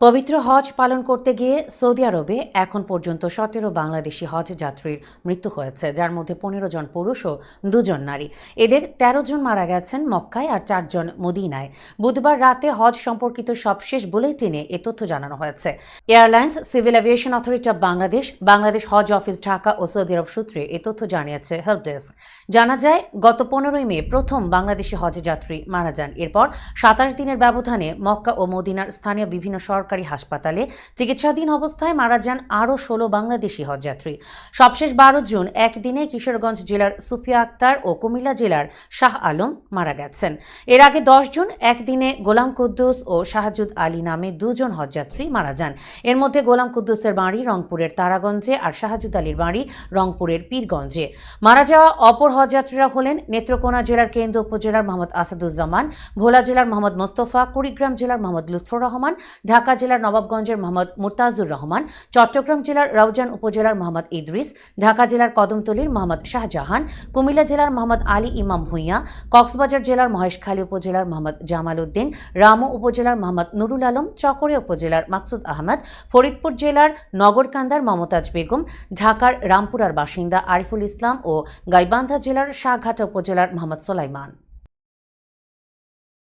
পবিত্র হজ পালন করতে গিয়ে সৌদি আরবে এখন পর্যন্ত সতেরো বাংলাদেশি হজ যাত্রীর মৃত্যু হয়েছে, যার মধ্যে পনেরো জন পুরুষ ও দুজন নারী। এদের ১৩ জন মারা গেছেন মক্কায় আর চারজন মদিনায়। বুধবার রাতে হজ সম্পর্কিত সবশেষ বুলেটিনে এ তথ্য জানানো হয়েছে। Airlines, civil aviation authority of Bangladesh Bangladesh Hodge office Dhaka ও সৌদি আরব সূত্রে এ তথ্য জানিয়েছে হেল্প ডেস্ক। জানা যায়, গত পনেরোই মে প্রথম বাংলাদেশি হজ যাত্রী মারা যান। এরপর সাতাশ দিনের ব্যবধানে মক্কা ও মদিনার স্থানীয় বিভিন্ন সরকারি হাসপাতালে চিকিৎসাধীন অবস্থায় মারা যান আরও ষোলো বাংলাদেশি হজযাত্রী। সবশেষ বারো জুন একদিনে কিশোরগঞ্জ জেলার সুফিয়া আক্তার ও কুমিল্লা জেলার শাহ আলম মারা গেছেন। এর আগে দশ জুন একদিনে গোলাম কুদ্দুস ও শাহজুদ আলী নামে দুজন হজযাত্রী মারা যান। এর মধ্যে গোলাম কুদ্দুসের বাড়ি রংপুরের তারাগঞ্জে আর শাহজুদ আলীর বাড়ি রংপুরের পীরগঞ্জে। মারা যাওয়া অপর হজযাত্রীরা হলেন নেত্রকোনা জেলার কেন্দ্র উপজেলার মোহাম্মদ আসাদুজ্জামান, ভোলা জেলার মোহাম্মদ মোস্তফা, কুড়িগ্রাম জেলার মোহাম্মদ লুৎফর রহমান, ঢাকা জেলার নবাবগঞ্জের মোহাম্মদ মুরতাজুর রহমান, চট্টগ্রাম জেলার রাউজান উপজেলার মোহাম্মদ ইদ্রিস, ঢাকা জেলার কদমতলীর মোহাম্মদ শাহজাহান, কুমিল্লা জেলার মোহাম্মদ আলী ইমাম ভূঁইয়া, কক্সবাজার জেলার মহেশখালী উপজেলার মোহাম্মদ জামাল উদ্দিন রামু উপজেলার মোহাম্মদ নুরুল আলম, চকরে উপজেলার মাকসুদ আহমদ, ফরিদপুর জেলার নগরকান্দার মমতাজ বেগম, ঢাকার রামপুরার বাসিন্দা আরিফুল ইসলাম ও গাইবান্ধা জেলার শাহঘাটা উপজেলার মোহাম্মদ সোলাইমান।